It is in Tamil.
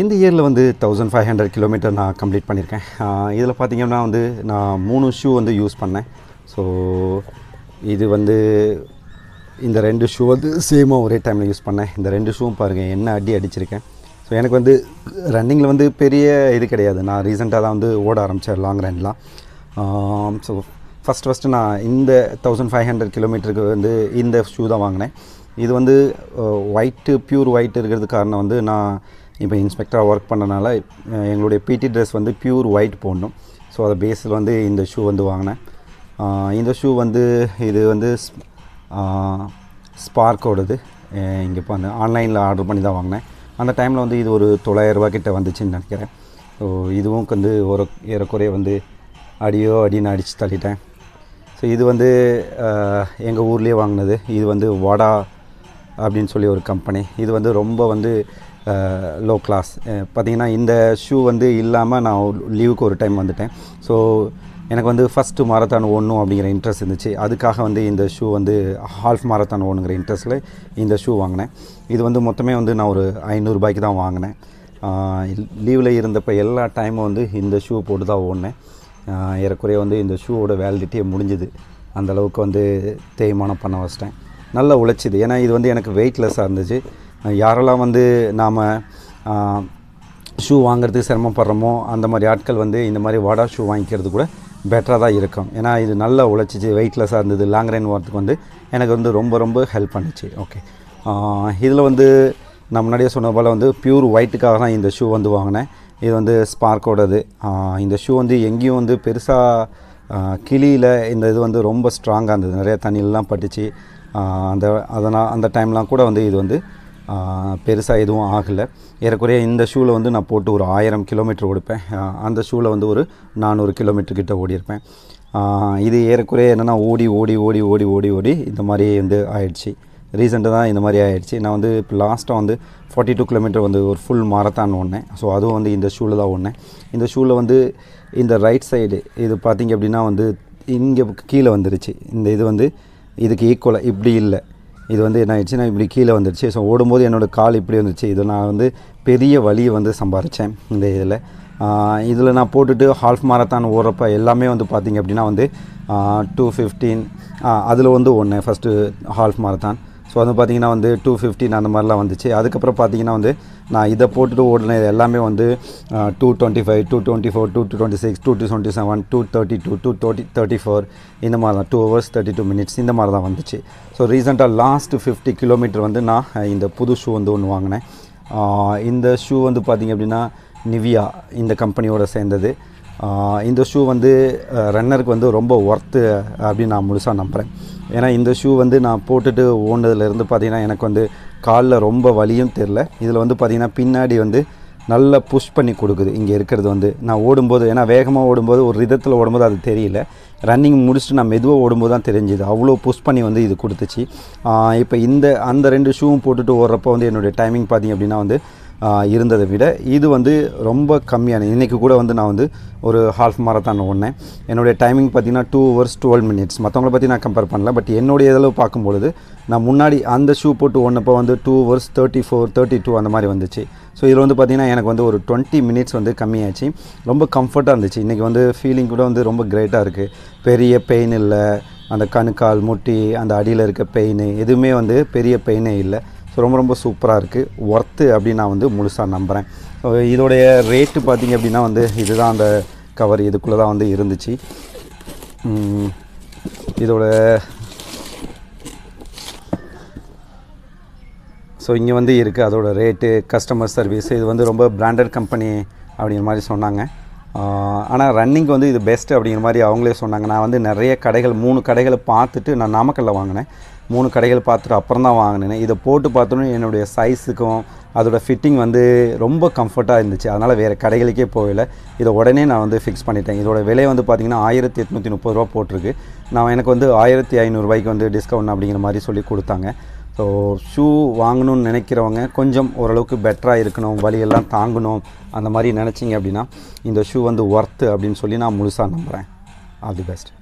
இந்த இயரில் வந்து தௌசண்ட் ஃபைவ் ஹண்ட்ரட் கிலோமீட்டர் நான் கம்ப்ளீட் பண்ணியிருக்கேன். இதில் பார்த்தீங்கன்னா வந்து நான் மூணு ஷூ வந்து யூஸ் பண்ணேன். ஸோ இது வந்து இந்த ரெண்டு ஷூ வந்து சேமாக ஒரே டைமில் யூஸ் பண்ணேன். இந்த ரெண்டு ஷூவும் பாருங்கள் என்ன அடி அடிச்சிருக்கேன். ஸோ எனக்கு வந்து ரன்னிங்கில் வந்து பெரிய இது கிடையாது. நான் ரீசெண்டாக தான் வந்து ஓட ஆரம்பித்தேன் லாங் ரன்லாம் ஸோ ஃபஸ்ட் ஃபஸ்ட்டு நான் இந்த தௌசண்ட் ஃபைவ் ஹண்ட்ரட் கிலோமீட்டருக்கு வந்து இந்த ஷூ தான் வாங்கினேன். இது வந்து ஒயிட்டு ப்யூர் ஒயிட் இருக்கிறது காரணம் வந்து நான் இப்போ இன்ஸ்பெக்டராக ஒர்க் பண்ணனால எங்களுடைய பிடி ட்ரெஸ் வந்து பியூர் ஒயிட் போடணும். ஸோ அதை பேஸில் வந்து இந்த ஷூ வந்து வாங்கினேன். இந்த ஷூ வந்து இது வந்து ஸ்பார்க்கோடது இங்கே இப்போ அந்த ஆன்லைனில் ஆர்டர் பண்ணி தான் வாங்கினேன். அந்த டைமில் வந்து இது ஒரு தொள்ளாயிரரூபா கிட்ட வந்துச்சுன்னு நினைக்கிறேன். ஸோ இதுவும் வந்து ஒரு ஏறக்குறைய வந்து அடியோ அடின்னு அடித்து தள்ளிட்டேன். ஸோ இது வந்து எங்கள் ஊர்லேயே வாங்கினது. இது வந்து வாடா அப்படின்னு சொல்லி ஒரு கம்பெனி இது வந்து ரொம்ப வந்து லோ கிளாஸ் பார்த்தீங்கன்னா இந்த ஷூ வந்து இல்லாமல் நான் லீவுக்கு ஒரு டைம் வந்துட்டேன். ஸோ எனக்கு வந்து ஃபஸ்ட்டு மாரத்தான் ஓடணும் அப்படிங்கிற இன்ட்ரெஸ்ட் இருந்துச்சு. அதுக்காக வந்து இந்த ஷூ வந்து ஹால்ஃப் மாரத்தான் ஓடணுங்கிற இன்ட்ரெஸ்ட்டில் இந்த ஷூ வாங்கினேன். இது வந்து மொத்தமே வந்து நான் ஒரு ஐநூறுரூபாய்க்கு தான் வாங்கினேன். லீவில் இருந்தப்போ எல்லா டைமும் வந்து இந்த ஷூ போட்டு தான் ஓடினேன். ஏறக்குறைய வந்து இந்த ஷூவோட வேலிடிட்டியே முடிஞ்சுது. அந்தளவுக்கு வந்து தேய்மானம் பண்ண வச்சிட்டேன். நல்லா உழைச்சிது. ஏன்னா இது வந்து எனக்கு வெயிட்லெஸ்ஸாக இருந்துச்சு. யாரெல்லாம் வந்து நாம் ஷூ வாங்குறதுக்கு சிரமப்படுறோமோ அந்த மாதிரி ஆட்கள் வந்து இந்த மாதிரி வாடா ஷூ வாங்கிக்கிறது கூட பெட்டராக தான் இருக்கும். ஏன்னா இது நல்லா உழைச்சிச்சு வெயிட்லெஸ்ஸாக இருந்தது லாங் ரைன் வரதுக்கு வந்து எனக்கு வந்து ரொம்ப ரொம்ப ஹெல்ப் பண்ணிச்சு. ஓகே இதில் வந்து நான் முன்னாடியே சொன்ன போல் வந்து பியூர் ஒயிட்டுக்காக தான் இந்த ஷூ வந்து வாங்கினேன். இது வந்து ஸ்பார்க்கோடது இந்த ஷூ வந்து எங்கேயும் வந்து பெருசாக கிளியில் இந்த இது வந்து ரொம்ப ஸ்ட்ராங்காக இருந்தது. நிறைய தண்ணியிலலாம் பட்டுச்சு. அந்த அதனால் அந்த டைம்லாம் கூட வந்து இது வந்து பெருசாக எதுவும் ஆகலை. ஏறக்குறைய இந்த ஷூவில் வந்து நான் போட்டு ஒரு ஆயிரம் கிலோமீட்டர் ஓடிப்பேன். அந்த ஷூவில் வந்து ஒரு நானூறு கிலோமீட்டர் கிட்ட ஓடியிருப்பேன். இது ஏறக்குறைய என்னென்னா ஓடி ஓடி ஓடி ஓடி ஓடி ஓடி இந்த மாதிரி வந்து ஆயிடுச்சு. ரீசெண்டாக தான் இந்த மாதிரி ஆயிடுச்சு. நான் வந்து இப்போ லாஸ்ட்டாக வந்து ஃபார்ட்டி டூ கிலோமீட்டர் வந்து ஒரு ஃபுல் மாரத்தான் ஓடினேன். ஸோ அதுவும் வந்து இந்த ஷூவில் தான் ஓடினேன். இந்த ஷூவில் வந்து இந்த ரைட் சைடு இது பார்த்திங்க அப்படின்னா வந்து இங்கே கீழே வந்துருச்சு. இந்த இது வந்து இதுக்கு ஈக்குவலாக இப்படி இல்லை. இது வந்து என்ன ஆயிடுச்சுன்னா இப்படி கீழே வந்துடுச்சு. ஸோ ஓடும்போது என்னோடய கால் இப்படி வந்துருச்சு இது நான் வந்து பெரிய வழியை வந்து சம்பாரித்தேன் இந்த இதில். இதில் நான் போட்டுட்டு ஹால்ஃப் மாரத்தான் ஓடுறப்ப எல்லாமே வந்து பார்த்திங்க அப்படின்னா வந்து டூ ஃபிஃப்டீன் அதில் வந்து ஒன்று ஃபஸ்ட்டு ஹால்ஃப் மாரத்தான் ஸோ வந்து பார்த்திங்கன்னா வந்து டூ ஃபிஃப்டின் அந்த மாதிரிலாம் வந்துச்சு. அதுக்கப்புறம் பார்த்திங்கன்னா வந்து நான் இதை போட்டுட்டு ஓடினது எல்லாமே வந்து two twenty five two twenty four two twenty six two two twenty seven two thirty two two thirty thirty four இந்த மாதிரி தான் two hours thirty two minutes இந்த மாதிரி தான் வந்துச்சு. ஸோ ரீசெண்டாக லாஸ்ட் ஃபிஃப்டி கிலோமீட்டர் வந்து நான் இந்த புது ஷூ வந்து ஒன்று வாங்கினேன். இந்த ஷூ வந்து பார்த்திங்க அப்படின்னா நிவியா இந்த கம்பெனியோட சேர்ந்தது. இந்த ஷூ வந்து ரன்னருக்கு வந்து ரொம்ப ஒர்த்து அப்படின்னு நான் முழுசாக நம்புகிறேன் ஏன்னா இந்த ஷூ வந்து நான் போட்டுட்டு ஓடுனதுலேருந்து பார்த்திங்கன்னா எனக்கு வந்து காலில் ரொம்ப வலியும் தெரில இதில் வந்து பார்த்திங்கன்னா பின்னாடி வந்து நல்லா புஷ் பண்ணி கொடுக்குது. இங்கே இருக்கிறது வந்து நான் ஓடும்போது ஏன்னா வேகமாக ஓடும்போது ஒரு விதத்தில் ஓடும்போது அது தெரியல. ரன்னிங் முடிச்சுட்டு நான் மெதுவாக ஓடும்போது தான் தெரிஞ்சுது. அவ்வளோ புஷ் பண்ணி வந்து இது கொடுத்துச்சு. இப்போ இந்த அந்த ரெண்டு ஷூவும் போட்டுட்டு ஓடுறப்போ வந்து என்னுடைய டைமிங் பார்த்திங்க அப்படின்னா வந்து இருந்ததை விட இது வந்து ரொம்ப கம்மியான இன்றைக்கி கூட வந்து நான் வந்து ஒரு ஹால்ஃப் மாரத்தான் ஓடினேன். என்னுடைய டைமிங் பார்த்தீங்கன்னா டூ ஹவர்ஸ் டுவெல் மினிட்ஸ் மற்றவங்கள பற்றி நான் கம்பேர் பண்ணல பட் என்னுடைய இதில் பார்க்கும்பொழுது நான் முன்னாடி அந்த ஷூ போட்டு ஓடினப்போ வந்து two hours thirty four thirty two அந்த மாதிரி வந்துச்சு. ஸோ இதில் வந்து பார்த்திங்கன்னா எனக்கு வந்து ஒரு டுவெண்ட்டி மினிட்ஸ் வந்து கம்மியாச்சு. ரொம்ப கம்ஃபர்ட்டாக இருந்துச்சு. இன்றைக்கி வந்து ஃபீலிங் கூட வந்து ரொம்ப கிரேட்டாக இருக்குது பெரிய பெயின் இல்லை. அந்த கணுக்கால் முட்டி அந்த அடியில் இருக்க பெயின் எதுவுமே வந்து பெரிய பெயினே இல்லை. ஸோ ரொம்ப ரொம்ப சூப்பராக இருக்குது ஒர்த்து அப்படின்னு நான் வந்து முழுசாக நம்புகிறேன் இதோடைய ரேட்டு பார்த்தீங்க அப்படின்னா வந்து இதுதான் அந்த கவர் இதுக்குள்ளே தான் வந்து இருந்துச்சு. இதோட ஸோ இங்கே வந்து இருக்குது அதோட ரேட்டு கஸ்டமர் சர்வீஸ் இது வந்து ரொம்ப பிராண்டட் கம்பெனி அப்படிங்கிற மாதிரி சொன்னாங்க. ஆனால் ரன்னிங் வந்து இது பெஸ்ட் அப்படிங்கிற மாதிரி அவங்களே சொன்னாங்க. நான் வந்து நிறைய கடைகள் மூணு கடைகளை பார்த்துட்டு நான் நாமக்கல்ல வாங்கினேன். மூணு கடைகள் பார்த்துட்டு அப்புறம் தான் வாங்கினேன். இதை போட்டு பார்த்தோன்னே என்னுடைய சைஸுக்கும் அதோட ஃபிட்டிங் வந்து ரொம்ப கம்ஃபர்ட்டாக இருந்துச்சு. அதனால் வேறு கடைகளுக்கே போகல. இதை உடனே நான் வந்து ஃபிக்ஸ் பண்ணிட்டேன். இதோட விலை வந்து பார்த்திங்கன்னா ஆயிரத்தி எட்நூற்றி முப்பது ரூபா போட்டிருக்கு. நான் எனக்கு வந்து ஆயிரத்தி ஐநூறுரூவாய்க்கு வந்து டிஸ்கவுண்ட் அப்படிங்கிற மாதிரி சொல்லி கொடுத்தாங்க. ஸோ ஷூ வாங்கணும்னு நினைக்கிறவங்க கொஞ்சம் ஓரளவுக்கு பெட்டராக இருக்கணும் வலியெல்லாம் தாங்கணும் அந்த மாதிரி நினச்சிங்க அப்படின்னா இந்த ஷூ வந்து ஒர்த்து அப்படின்னு சொல்லி நான் முழுசாக நம்புகிறேன் ஆல் தி பெஸ்ட்